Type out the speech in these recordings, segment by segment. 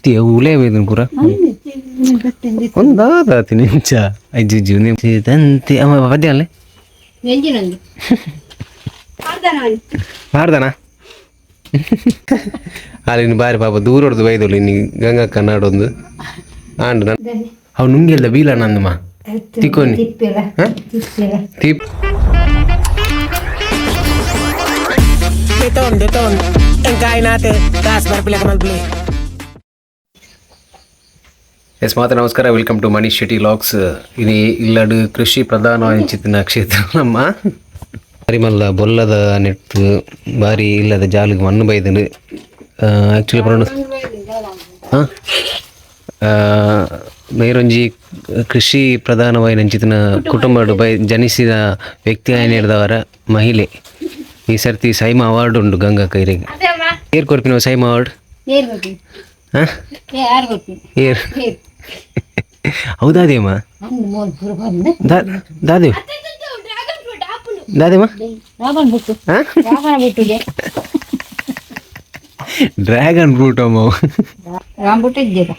ಅತ್ತಿ ಉಲೇ ಬೇದನ್ ಪೂರ ಒಂದಾದ ಅತಿ ನಿಂಚ ಅಜ್ಜಿ ನಿಂಚಂತೆ ಅಮ್ಮ ಪದ್ಯ ಅಲ್ಲೇ ನೆಂಜಿನೊಂದು ಮಾಡ್ದಾನ ಅಲ್ಲಿ ಬಾರಿ ಪಾಪ ದೂರ ಹೊಡೆದು ಬೈದೋಳು ಇನ್ನು ಗಂಗಾ ಕನ್ನಡೊಂದು ಆಂಡು ನಾನು ಅವು ನುಂಗಿಲ್ದ ಬೀಲ ನಂದಮ್ಮ ತಿಕ್ಕೋನಿ ಹ? ತೀಪ್ Deton, deton. Engkain natin. Taas, marpila ka mag-play. ಎಸ್ ಮಾತ್ರ ನಮಸ್ಕಾರ. Welcome to Manish Shetty vlogs ಇದು ಇಲ್ಲಡು ಕೃಷಿ ಪ್ರಧಾನ ಚಿತ್ತಿನ ಕ್ಷೇತ್ರ ನಮ್ಮ. ಪರಿಮಲ್ಲ ಬೊಲ್ಲದ ನೆಟ್ಟು ಬಾರಿ ಇಲ್ಲದ ಜಾಲಿಗೆ ಮಣ್ಣು ಬೈದನು. ಆ್ಯಕ್ಚುಲಿ ಪ್ರಣ ಹಾಂ ಮೇರೊಂಜಿ ಕೃಷಿ ಪ್ರಧಾನವಾಗಿ ನಂಚಿತಿನ ಕುಟುಂಬಡು ಬೈ ಜನಿಸಿದ ವ್ಯಕ್ತಿ ಆಯ್ನ ಹಿಡ್ದವರ ಮಹಿಳೆ. ಈ ಸರ್ತಿ ಸೈಮಾ ಅವಾರ್ಡ್ ಉಂಟು ಗಂಗಾ ಕೈರಿಗೆ. ಏರ್ ಕೊಡ್ತೀನಿ ಸೈಮಾ ಅವಾರ್ಡ್ ಹಾಂ ಏರ್. ಹೌದಾದೇಮ್ಮ ಅಂದು ಮೋಲ್ ಪುರ ಬಂದು ದಾ ದಾದೇವ್ ದಾದೇಮ್ಮ ರಾವಣ ಬಿಟ್ಟು ಹಾಂ ರಾವಣ ಬಿಟ್ಟಿದೆ ಡ್ರ್ಯಾಗನ್ ಫ್ರೂಟ್ ಅಮ್ಮ ಅವು. ರಾಮ ಬಿಟ್ಟು ಇದ್ದೀರ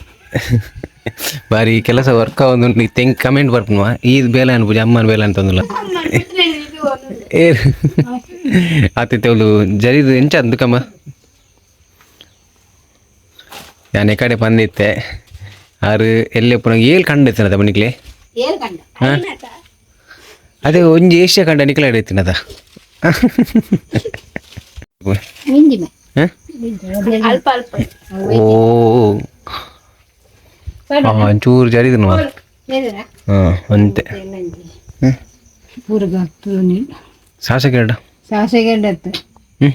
ಬಾರಿ ಕೆಲಸ ವರ್ಕ್ ಒಂದು ತೆಂಗ್ ಕಮೆಂಟ್ ಬರ್ಪುನ್ವ ಈ ಬೇಲೆ ಅನ್ಪೂಜ ಅಮ್ಮನ ಬೇಲೆ ಅಂತಂದಿಲ್ಲ ಏ ಆತಿತ್ತೆ ಅವಳು ಜರಿದು ಎಂಚ ಅಂದುಕಮ್ಮ ನಾನು ಈ ಕಡೆ ಬಂದಿತ್ತೆ ಆರು ಎಲ್ಲೇ ಪುನಃ ಏಳು ಕಂಡಿತ್ತಿನದ ಮನಿಕ್ಲೆ ಏರ್ ಕಂಡ ಅದೇ. ಒಂಜಿ ಏಷ್ಯಾ ಕಂಡ ನಿಕ್ಲ ಹಿಡಿತೀನದ ಹಿಂದಿ ಮೇ. ಹಾಂ? ಅಲ್ಪ ಅಲ್ಪ. ಓ. ಒಂಚೂರು ಜರಿದನು ಹೇಳಿದ್ರ ಹಾಂ ಅಂತೆ ಪೂರ್ಗ ತುನಿ ಸಾಸ ಕೇಳ ಸಾಸಿಗೆ ಎಡ್ಡತ್ತು ಹ್ಞೂ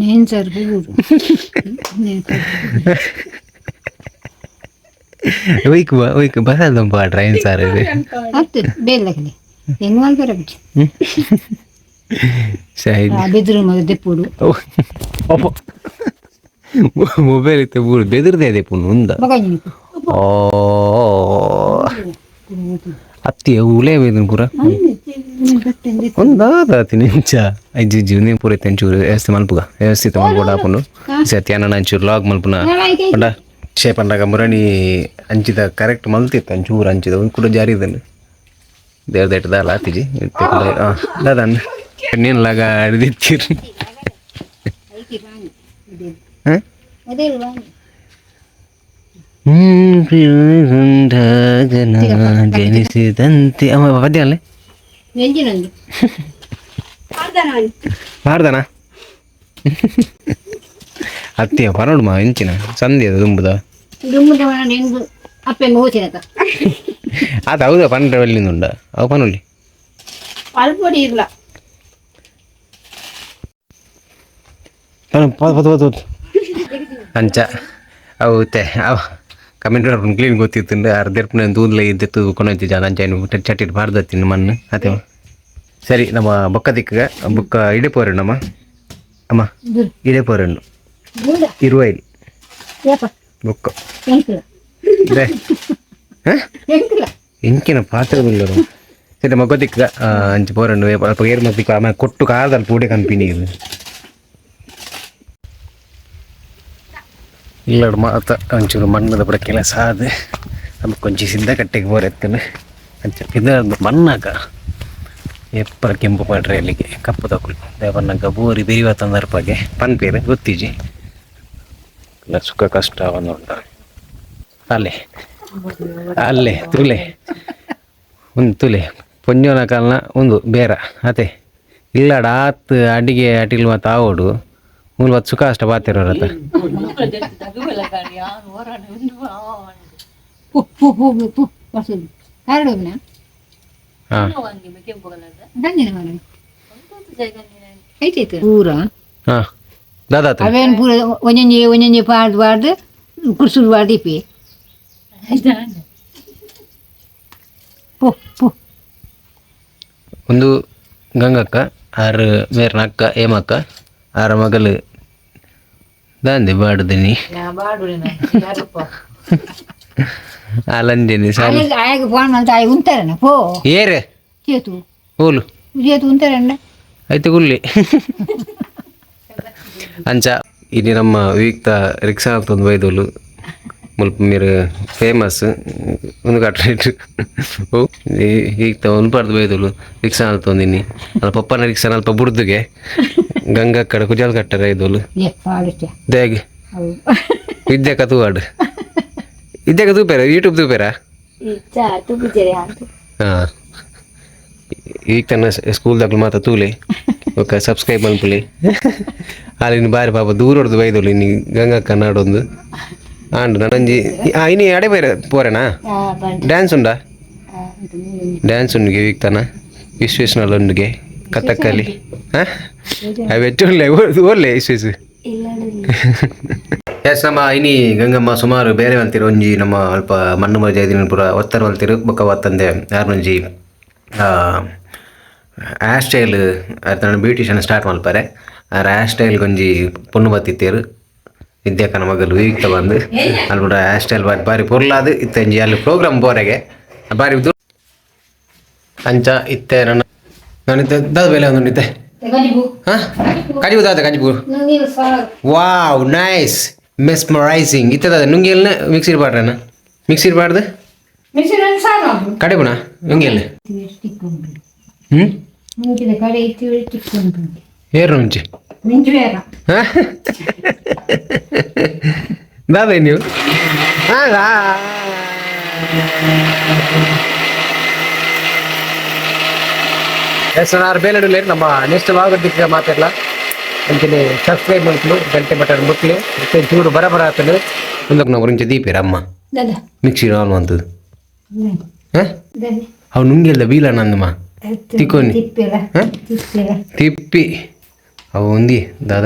ನೇನು ಸರ್ ಊರು ಒಯ್ಕು ಬಾ ಒಯ್ಕು ಬಸಲ್ದಂಪ ಟ್ರೈನ್ ಸಾರ್ ಇದು ಆಗ್ತದೆ ಬೇಲಕಲಿ ಹೆಂಗ್ ಮಾಡ್ತಾರೆ ಬಿಟ್ಟು ಹ್ಞೂ ಶಾಹಿದ್ ಬೆದ್ರು ಮಗ ದೆಪ್ಪುಡು ಅಪ್ಪ ಮೊಬೈಲ್ ಇತ್ತು ಬೂಡು ಬೆದರ್ದೆ ಇದೆ ಪುಣ್ಯ ಮುಂದ ಮಗ ಓ ಅತ್ತಿ ಉಲೇ ಬೇದನ್ ಪೂರ ಒಂದಾದ ನಿಂಚ ಅಜ್ಜಿ ಜೀವನ ಪೂರ ಐತೆ ಒಂಚೂರು ವ್ಯವಸ್ಥೆ ಮಲ್ಪುಗ? ವ್ಯವಸ್ಥಿತ ಮಲ್ಪುಡ ಹಾಕೊಂಡು ಸತ್ಯ ನಾನು ಒಂಚೂರು ಲಾಗ್ ಮಲ್ಪುನ? ಪಂಡ ಶೇ ಪಂಡಾಗ ಮುರಣಿ ಅಂಚಿದ ಕರೆಕ್ಟ್ ಮಲ್ತಿತ್ತು ಒಂಚೂರು ಅಂಚಿದ. ಒಂದು ಕೂಡ ಜಾರಿ ಇದನ್ನು ದೇವ್ರ ದಟ್ಟದ ಅಲ್ಲ ಆತಿಜಿ. ಹಾಂ ನೀನು ಲಾಗ ಹಿಡಿದಿತ್ತೀರಿ. ಹಾಂ? ಜನ ಜನಿಸಿದಂತೆ. ಅಮ್ಮ ಪದ್ಯ ಅಲ್ಲೇ? ನೆಂಜಿನೊಂದು. ಮಾಡ್ದಾನ ಅತ್ತಿಯ ಪರೋಡು ಮಾ ಹೆಂಚಿನ? ಸಂಧಿ ಅದು ತುಂಬುದ ದುಮ್ಮದ ನೆಂದು ಅಪ್ಪೆಂಗ ಹೋತಿನಕ ಅದು ಹೌದಾ? ಪಂಡ್ರೆ ಉಂಡ ಅವು ಪನೊಳ್ಳಿ ಅಲ್ಪಡಿ ಇರ್ಲ ಪದ ಪದ ಪದ. ಅಂಚ. ಅವು ತೆ ಅವ. ಕಮೆಂಟ್ ಮಾಡ್ಕೊಂಡು ಕ್ಲೀನ್ ಗೊತ್ತಿತ್ತು ಅರ್ಧರ್ಪನ ದೂದ್ಲ ಇದ್ದತ್ತು ಕೊನೊತ್ತಿ ಜಾನ ಅಂಚ ಚಟ್ಟಿಟ್ಟು ಬಾರ್ದತ್ತಿನ ಮಣ್ಣು ಅದೇ ಸರಿ ನಮ್ಮ ಬೊಕ್ಕ ದಿಕ್ಕಗ ಬೊಕ್ಕ ಇಡೆ ಪೋರೆ ನಮ್ಮ ಅಮ್ಮ ಇಡೆ ಪೋರೆಣ್ಣು ಗೂಡ ಇರುವೈಲ್ ಯಪ್ಪ ಬೊಕ್ಕ ಹೆಂಕಿಲ್ಲ ದೇ ಹಾಂ ಹೆಂಕಿಲ್ಲ ಎಂಕಿನ ಪಾತ್ರವಿಲ್ಲರು ಸರಿ ಮಗೊದಿಕ್ಕ ಅಂಚು ಪೋರಂಡು ಅಲ್ಪ ಏರ್ ಮತ್ತಿಕ್ಕ ಆಮೇಲೆ ಕೊಟ್ಟು ಕಾದಲ್ಲಿ ಪೂಡೆ ಕನ್ಪಿನಿ ಇದು ಇಲ್ಲಡು ಮಾತ ಒಂಚೂರು ಮಣ್ಣದ ಬಡ ಕೆಲಸ ಆದ. ನಮಗೆ ಕೊಂಚ ಸಿದ್ಧ ಕಟ್ಟೆಗೆ ಬೋರೆತ್ತನು. ಅಂಚ ಇದು ಮಣ್ಣಾಗ ಎಪ್ಪರ ಕೆಂಪು ಪಾಡ್ರೆ ಅಲ್ಲಿಗೆ ಕಪ್ಪು ತಗೊಳ್ಳಿ. ದೇವನ್ನ ಬೋರಿ ಬೇವ ತಂದರ್ಪಾಗೆ ಬೇರೆ ಗೊತ್ತಿಜಿ ಇಲ್ಲ, ಸುಖ, ಕಷ್ಟ ಅವನ್ನುಂಟ ಅಲ್ಲೇ ಅಲ್ಲೇ, ತುಲೆ. ಒಂದು ತುಲೆ ಪೊಂಜೋನ ಕಾಲನ ಒಂದು ಬೇರ. ಅತೆ ಇಲ್ಲಡ ಆತ್ ಅಡಿಗೆ ಅಟಿಲ್ ಮತ್ತು ಆವೋಡು. ಮೂಲ ಹೊತ್ತು ಸುಖ ಅಷ್ಟ ಬಾತಿರೋರತ್ತ ಪು ಪು ಪು ಪು ಪು ಬಸದು ಕಾರಡೋಗ್ನ ಹಾಂ ದಂದಿನ ಮರ ಐತೈತೆ ಪೂರ ಹಾಂ ದಾದಾತ ಅವೇನು ಪೂರ ಒಂಜೊಂಜಿ ಒಂಜೊಂಜಿ ಪಾಡ್ದು ಪಾಡ್ದು ಕುರ್ಸುರು ಪಾಡ್ದು ಇಪ್ಪಿ ಪು ಪು ಒಂದು ಗಂಗಕ್ಕ ಆರು ಮೇರ್ನ ಅಕ್ಕ ಏಮಕ್ಕ ಆರ ಮಗಲು ದಾಂದೆ ಬಾಡ್ದಿನಿ ಅಲಂಜನಿ ಸಾಲ ಆಗ ಆಗ ಫೋನ್ ಅಂತ ಆಗ ಉಂತಾರಣ್ಣ ಪೋ ಏರೆ చేతు ಹೋಲು చేతు ఉంటారండి అయితే గుల్లి ಅಂಚ ఇది ನಮ್ಮ ವಿವಿಕ್ತ ರಿಕ್ಷಾ ಅಂತ ಒಂದು ಬೈದೋಲು ಮುಲ್ಪ మీరు ಫೇಮಸ್ ಒಂದು ಕಟ್ರೇಟ್ ಓ ಈಗ ಉನ್ಪಾರ್ದು ಬೈದೋಲು ರಿಕ್ಷಾ ಅಲ್ತೊಂದಿನಿ ನನ್ನ ಪಪ್ಪನ ರಿಕ್ಷಾ ಅಲ್ಪ ಬುಡ್ದುಗೆ ಗಂಗಾ ಕಡೆ ಕುಜಾಲ್ ಕಟ್ಟರೆ ಇದೊಲು. ದೇಗೆ ಕತು ವಿದ್ಯಾ ಕತುವಾಡು ಕತು ತೂಪೇರ ಯೂಟ್ಯೂಬ್ ದು ಅಂತ ಹಾಂ. ಈಗ ತನ್ನ ಸ್ಕೂಲ್ದಾಗ ಮಾತ್ರ ತೂಲೆ. ಓಕೆ ಸಬ್ಸ್ಕ್ರೈಬ್ ಅನ್ಪುಲಿ ಅಲ್ಲಿನ ಬಾರಿ ಪಾಪ ದೂರ ಹೊಡೆದು ಬೈದೋಳು ಇನ್ನು ಗಂಗಾ ಕನ್ನಡೊಂದು. ಆಂಡ್ ನನಂಜಿ ಆ ಇನಿ ಅಡೆ ಬೇರೆ ಪೋರೇನಾ? ಡ್ಯಾನ್ಸ್ ಉಂಡಾ ಡ್ಯಾನ್ಸ್ ಉಂಡಿಗೆ ಈಗ ತನ ವಿಶ್ವೇಶ್ವರ ಉಂಡಿಗೆ ಕಥಕ್ಕಲಿ. ಹಾಂ? ಹೆಚ್ಚು ಓರ್ಲೆ ವಿಶ್ವೇಶ್ ಎಸ್ ನಮ್ಮ ಇನಿ ಗಂಗಮ್ಮ ಸುಮಾರು ಬೇರೆ ಅಂತಿರು ಒಂಜಿ ನಮ್ಮ ಅಲ್ಪ ಮಣ್ಣು ಮಜ ಇದೀನಿ ಪೂರ ಒತ್ತರ ಮಲ್ತಿರು ಬೊಕ್ಕ ಒತ್ತಂದೆ ಯಾರೊಂಜಿ ಹೇರ್ ಸ್ಟೈಲ್ ನಾನು ಬ್ಯೂಟಿಷಿಯನ್ ಸ್ಟಾರ್ಟ್ ಮಲ್ಪಾರೆ ಆ ಹೇರ್ ಸ್ಟೈಲ್ ಒಂಜಿ ಪೊಣ್ಣು ಬತ್ತಿತ್ತೇರು. ವಿದ್ಯಾಕನ ಮಗಲು ವಿವಿಕ್ತ ಬಂದು ಅಲ್ಲಿ ಹೇರ್ ಸ್ಟೈಲ್ ಬಾರಿ ಬಾರಿ ಪೊರ್ಲಾದು ಇತ್ತಂಜಿ ಅಲ್ಲಿ ಪ್ರೋಗ್ರಾಮ್ ಬೋರೆಗೆ. ಬಾರಿ ಅಂಚ ಇತ್ತೆ ನನ್ನ ನಾನು ದಾದ ಬೇಲೆ ಒಂದು ಹಾಂ? ಕಜಿಬು ದಾದ ಕಜಿಬು ವಾವ್ ನೈಸ್ ಮೆಸ್ಮರೈಸಿಂಗ್ ಇತ್ತದ ನುಂಗಿಯಲ್ನ ಮಿಕ್ಸಿರ್ ಪಾಡ್ರನ ಮಿಕ್ಸಿರ್ ಪಾಡ್ದು ಕಡೆಗುಣ ನುಂಗಿಯಲ್ಲ ಹ್ಞೂ ಏರು ಮುಂಚೆ ದಾದ ನೀವು ಹಾಂ ಎಸ್ ನಾನು ಬೇಲಡುಲೆ ನಮ್ಮ ನೆಕ್ಸ್ಟ್ ಭಾಗದಿಕ್ಕ ಮಾತಾಡಲ ಅಂತೀನಿ ಸಬ್ಸ್ಕ್ರೈಬ್ ಮಾಡ್ತೀನಿ ಗಂಟೆ ಬಟನ್ ಮುಟ್ಲಿ ಮತ್ತೆ ಚೂರು ಬರ ಬರ ಆತನು ಮುಂದಕ್ಕೆ ನಾವು ಗುరించి ದೀಪಿರ ಅಮ್ಮ ದಾದ ಮಿಕ್ಸಿ ಆನ್ ಅಂತದ್ದು ಹಾಂ ದಾದ ಅವು ನುಂಗಿಲ್ಲ ಬೀಲ ನಂದಮ್ಮ ತಿಕ್ಕೋನಿ. ತಿಪ್ಪಿರ ಹ? ತಿಪ್ಪಿರ ತಿಪ್ಪಿ ಅವು ಒಂದಿ ದಾದ